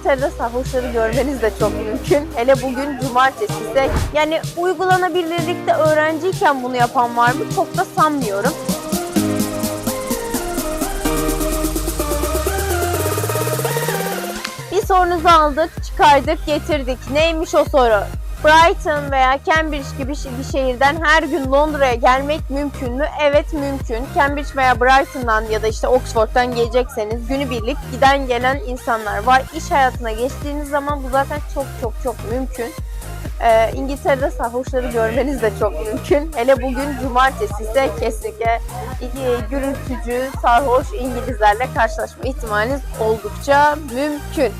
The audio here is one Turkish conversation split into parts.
İngiltere'de sarhoşları görmeniz de çok mümkün. Hele bugün cumartesi ise. Yani uygulanabilirlikte öğrenciyken bunu yapan var mı? Çok da sanmıyorum. Bir sorunuzu aldık, çıkardık, getirdik. Neymiş o soru? Brighton veya Cambridge gibi bir şehirden her gün Londra'ya gelmek mümkün mü? Evet mümkün. Cambridge veya Brighton'dan ya da işte Oxford'dan gelecekseniz günübirlik giden gelen insanlar var. İş hayatına geçtiğiniz zaman bu zaten çok çok çok mümkün. Ee, İngiltere'de sarhoşları görmeniz de çok mümkün. Hele bugün cumartesi ise kesinlikle gürültücü, sarhoş İngilizlerle karşılaşma ihtimaliniz oldukça mümkün.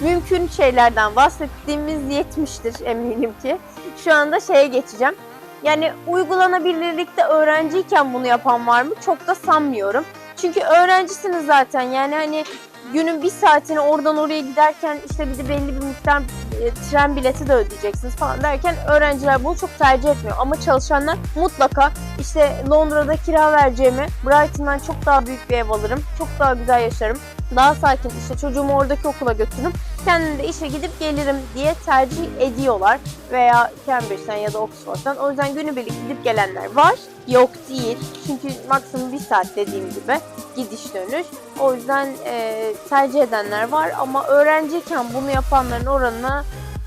Mümkün şeylerden bahsettiğimiz yetmiştir eminim ki. Şu anda şeye geçeceğim. Yani uygulanabilirlikte öğrenciyken bunu yapan var mı? Çok da sanmıyorum. Çünkü öğrencisiniz zaten yani hani günün bir saatini oradan oraya giderken işte bir de belli bir miktar e, tren bileti de ödeyeceksiniz falan derken öğrenciler bunu çok tercih etmiyor. Ama çalışanlar mutlaka işte Londra'da kira vereceğimi Brighton'dan çok daha büyük bir ev alırım. Çok daha güzel yaşarım. Daha sakin işte çocuğumu oradaki okula götürürüm. Kendim de işe gidip gelirim diye tercih ediyorlar. Veya Cambridge'den ya da Oxford'dan. O yüzden günübirlik gidip gelenler var. Yok değil. Çünkü maksimum bir saat dediğim gibi gidiş dönüş. O yüzden e, tercih edenler var ama öğrenciyken bunu yapanların oranı